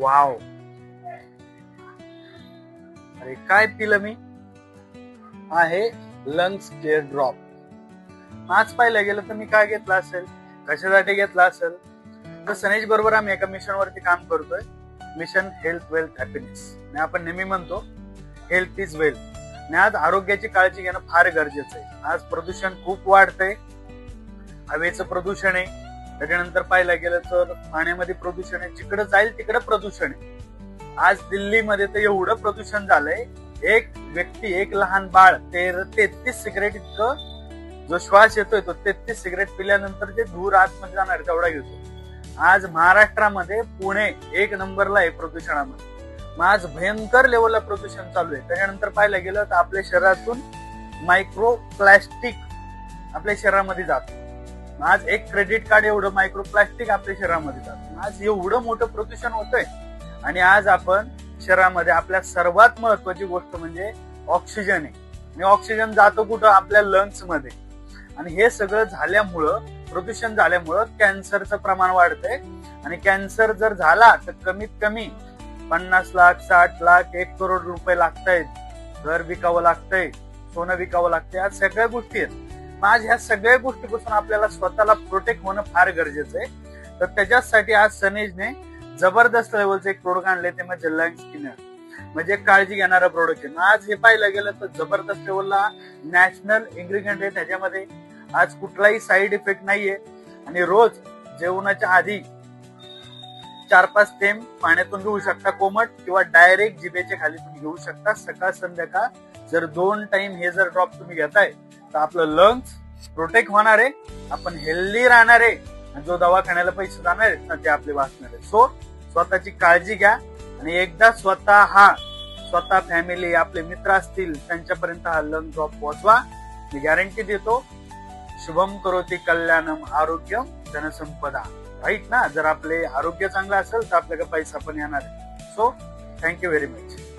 Wow. अरे काय पिलं मी? आहे लंग्स केअर ड्रॉप आज पाहिलं गेलं तर मी काय घेतला असेल? कशासाठी घेतला असेल? तर सनेज बरोबर आम्ही एका मिशन वरती काम करतोय. मिशन हेल्थ वेल्थ हॅपीनेस आणि आपण नेहमी म्हणतो हेल्थ इज वेल्थ आणि आज आरोग्याची काळजी घेणं फार गरजेचं आहे. आज प्रदूषण खूप वाढतंय. हवेचं प्रदूषण आहे. त्याच्यानंतर पाहायला गेलं तर पाण्यामध्ये प्रदूषण आहे. जिकडे जाईल तिकडे प्रदूषण आहे. आज दिल्लीमध्ये तर एवढं प्रदूषण झालंय. एक व्यक्ती एक लहान बाळ ते तेहतीस सिगरेट इतकं जो श्वास येतोय तो तेहतीस सिगरेट पिल्यानंतर जे धूर आतमध्ये जाणार तेवढा घेतो आज महाराष्ट्रामध्ये पुणे एक नंबरला आहे प्रदूषणामध्ये. मग आज भयंकर लेवलला प्रदूषण चालू आहे. त्याच्यानंतर पाहायला गेलं तर आपल्या शरीरातून मायक्रो प्लॅस्टिक आपल्या शरीरामध्ये जातो. आज एक क्रेडिट कार्ड एवढं मायक्रो प्लास्टिक आपल्या शरीरामध्ये जातं. आज एवढं मोठं प्रदूषण होतंय. आणि आज आपण शरीरामध्ये आपल्या सर्वात महत्वाची गोष्ट म्हणजे ऑक्सिजन आहे. आणि ऑक्सिजन जातो कुठं? आपल्या लंग्समध्ये. आणि हे सगळं झाल्यामुळं प्रदूषण झाल्यामुळं कॅन्सरचं प्रमाण वाढतंय. आणि कॅन्सर जर झाला तर कमीत कमी पन्नास लाख साठ लाख एक करोड रुपये लागतायत. घर विकावं लागतंय. सोनं विकावं लागतंय. आज सगळ्या गोष्टी आहेत. आज ह्या सगळ्या गोष्टीपासून आपल्याला स्वतःला प्रोटेक्ट होणं फार गरजेचं आहे. तर त्याच्यासाठी आज सनेजने जबरदस्त लेवलचं एक प्रोडक्ट आणले ते म्हणजे लंग स्किनर म्हणजे काळजी घेणारं प्रोडक्ट आहे. आज हे पाहायला गेलं तर जबरदस्त लेवलला नॅशनल इन्ग्रेडियंट आहे त्याच्यामध्ये. आज कुठलाही साईड इफेक्ट नाहीये. आणि रोज जेवणाच्या आधी चार पाच थेंब पाण्यातून घेऊ शकता कोमट किंवा डायरेक्ट जिभेच्या खाली तुम्ही घेऊ शकता. सकाळ संध्याकाळ जर दोन टाइम हे जर ड्रॉप तुम्ही घेताय तर आपलं लंग्स प्रोटेक्ट होणार आहे. आपण हेल्दी राहणार आहे. आणि जो दवाखान्याला पैसे जाणार आहेत ना ते आपले वाचणार आहे सो स्वतःची काळजी घ्या आणि एकदा स्वतः हा स्वतः फॅमिली आपले मित्र असतील त्यांच्यापर्यंत हा लंग ड्रॉप पोहोचवा. मी गॅरंटी देतो शुभम करोती कल्याणम आरोग्य धनसंपदा राईट ना? जर आपले आरोग्य चांगलं असेल तर आपल्याकडे पैसा पण येणार आहे. So thank you very much